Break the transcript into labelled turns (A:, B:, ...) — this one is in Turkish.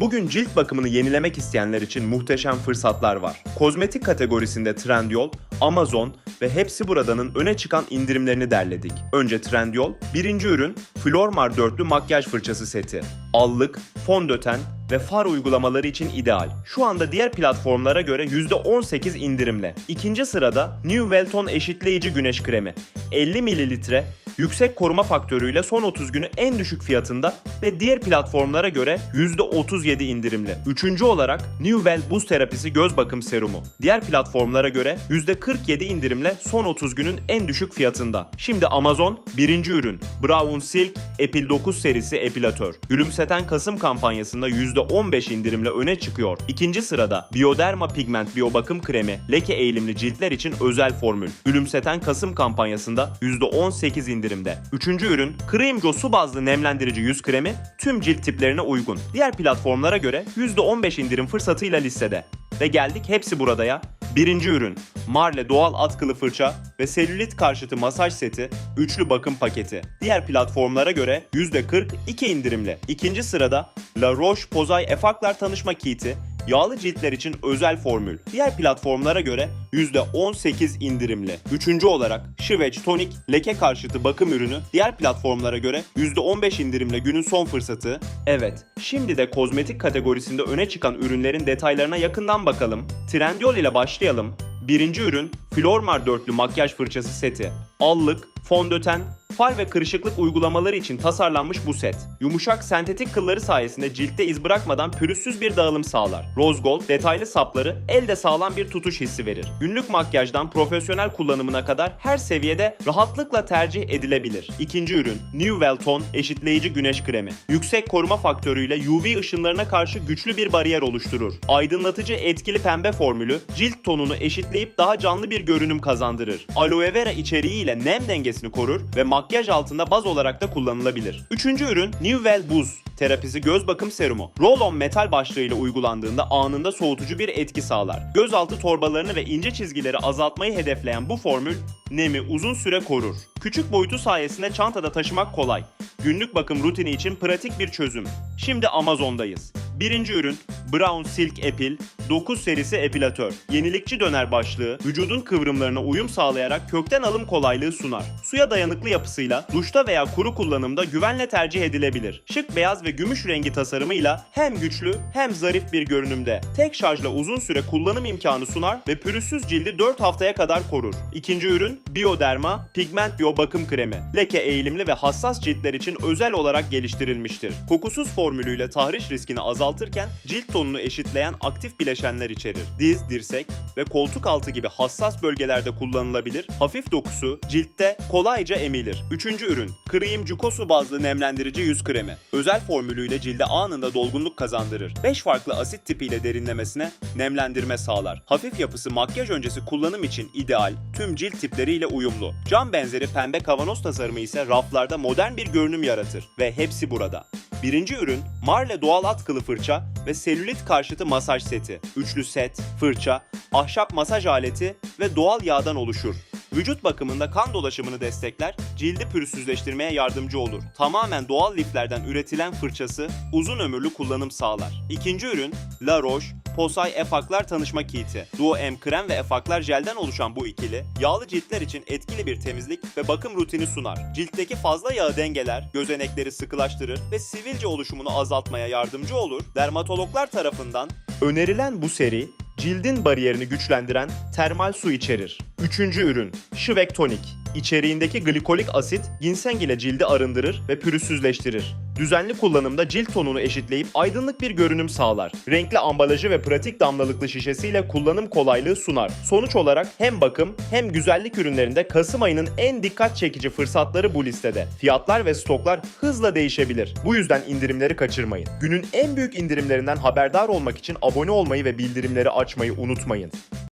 A: Bugün cilt bakımını yenilemek isteyenler için muhteşem fırsatlar var. Kozmetik kategorisinde Trendyol, Amazon ve hepsi buradanın öne çıkan indirimlerini derledik. Önce Trendyol, birinci ürün Flormar dörtlü makyaj fırçası seti. Allık, fondöten ve far uygulamaları için ideal. Şu anda diğer platformlara göre %18 indirimle. İkinci sırada New Welton eşitleyici güneş kremi. 50 mililitre yüksek koruma faktörüyle son 30 günü en düşük fiyatında ve diğer platformlara göre %37 indirimli. Üçüncü olarak New Well Buz Terapisi göz bakım serumu. Diğer platformlara göre %47 indirimle son 30 günün en düşük fiyatında. Şimdi Amazon birinci ürün Brown Silk Epil 9 serisi epilatör. Gülümseten Kasım kampanyasında %15 indirimle öne çıkıyor. İkinci sırada Bioderma Pigment Bio Bakım Kremi leke eğilimli ciltler için özel formül. Gülümseten Kasım kampanyasında %18 indirimde. Üçüncü ürün Creamjo su bazlı nemlendirici yüz kremi tüm cilt tiplerine uygun. Diğer platformlara göre %15 indirim fırsatıyla listede. Ve geldik hepsi buradaya. Birinci ürün Marle doğal atkılı fırça ve selülit karşıtı masaj seti üçlü bakım paketi. Diğer platformlara göre %42 indirimli. İkinci sırada La Roche-Posay Effaclar tanışma kiti yağlı ciltler için özel formül. Diğer platformlara göre %18 indirimli. Üçüncü olarak Şiveç Tonik leke karşıtı bakım ürünü diğer platformlara göre %15 indirimle günün son fırsatı. Evet, şimdi de kozmetik kategorisinde öne çıkan ürünlerin detaylarına yakından bakalım. Trendyol ile başlayalım. Birinci ürün Flormar dörtlü makyaj fırçası seti. Allık, fondöten, far ve kırışıklık uygulamaları için tasarlanmış bu set. Yumuşak sentetik kılları sayesinde ciltte iz bırakmadan pürüzsüz bir dağılım sağlar. Rose Gold detaylı sapları elde sağlam bir tutuş hissi verir. Günlük makyajdan profesyonel kullanımına kadar her seviyede rahatlıkla tercih edilebilir. İkinci ürün New Welton eşitleyici güneş kremi. Yüksek koruma faktörüyle UV ışınlarına karşı güçlü bir bariyer oluşturur. Aydınlatıcı etkili pembe formülü cilt tonunu eşitleyip daha canlı bir görünüm kazandırır. Aloe vera içeriğiyle nem dengesini korur ve makyaj altında baz olarak da kullanılabilir. Üçüncü ürün Well Buz terapisi göz bakım serumu. Roll-on metal başlığıyla uygulandığında anında soğutucu bir etki sağlar. Gözaltı torbalarını ve ince çizgileri azaltmayı hedefleyen bu formül nemi uzun süre korur. Küçük boyutu sayesinde çantada taşımak kolay. Günlük bakım rutini için pratik bir çözüm. Şimdi Amazon'dayız. Birinci ürün Brown Silk Epil 9 serisi epilatör. Yenilikçi döner başlığı vücudun kıvrımlarına uyum sağlayarak kökten alım kolaylığı sunar. Suya dayanıklı yapısıyla duşta veya kuru kullanımda güvenle tercih edilebilir. Şık beyaz ve gümüş rengi tasarımıyla hem güçlü hem zarif bir görünümde. Tek şarjla uzun süre kullanım imkanı sunar ve pürüzsüz cildi 4 haftaya kadar korur. İkinci ürün Bioderma Pigment Bio Bakım Kremi. Leke eğilimli ve hassas ciltler için özel olarak geliştirilmiştir. Kokusuz formülüyle tahriş riskini azaltırken cilt tonunu eşitleyen aktif bileşenler içerir. Diz, dirsek ve koltuk altı gibi hassas bölgelerde kullanılabilir. Hafif dokusu ciltte kolayca emilir. Üçüncü ürün Cream Cukosu bazlı nemlendirici yüz kremi. Özel formülüyle cilde anında dolgunluk kazandırır. 5 farklı asit tipiyle derinlemesine nemlendirme sağlar. Hafif yapısı makyaj öncesi kullanım için ideal, tüm cilt tipleriyle uyumlu. Cam benzeri pembe kavanoz tasarımı ise raflarda modern bir görünüm yaratır ve hepsi burada. Birinci ürün Marle doğal atkılı fırça ve selülit karşıtı masaj seti. Üçlü set, fırça, ahşap masaj aleti ve doğal yağdan oluşur. Vücut bakımında kan dolaşımını destekler, cildi pürüzsüzleştirmeye yardımcı olur. Tamamen doğal liflerden üretilen fırçası uzun ömürlü kullanım sağlar. İkinci ürün La Roche Posay Effaclar tanışma kiti. Duo M krem ve Effaclar jelden oluşan bu ikili, yağlı ciltler için etkili bir temizlik ve bakım rutini sunar. Ciltteki fazla yağı dengeler, gözenekleri sıkılaştırır ve sivilce oluşumunu azaltmaya yardımcı olur. Dermatologlar tarafından önerilen bu seri cildin bariyerini güçlendiren termal su içerir. Üçüncü ürün Şivek Tonik. İçeriğindeki glikolik asit ginseng ile cildi arındırır ve pürüzsüzleştirir. Düzenli kullanımda cilt tonunu eşitleyip aydınlık bir görünüm sağlar. Renkli ambalajı ve pratik damlalıklı şişesiyle kullanım kolaylığı sunar. Sonuç olarak hem bakım hem güzellik ürünlerinde Kasım ayının en dikkat çekici fırsatları bu listede. Fiyatlar ve stoklar hızla değişebilir. Bu yüzden indirimleri kaçırmayın. Günün en büyük indirimlerinden haberdar olmak için abone olmayı ve bildirimleri açmayı unutmayın.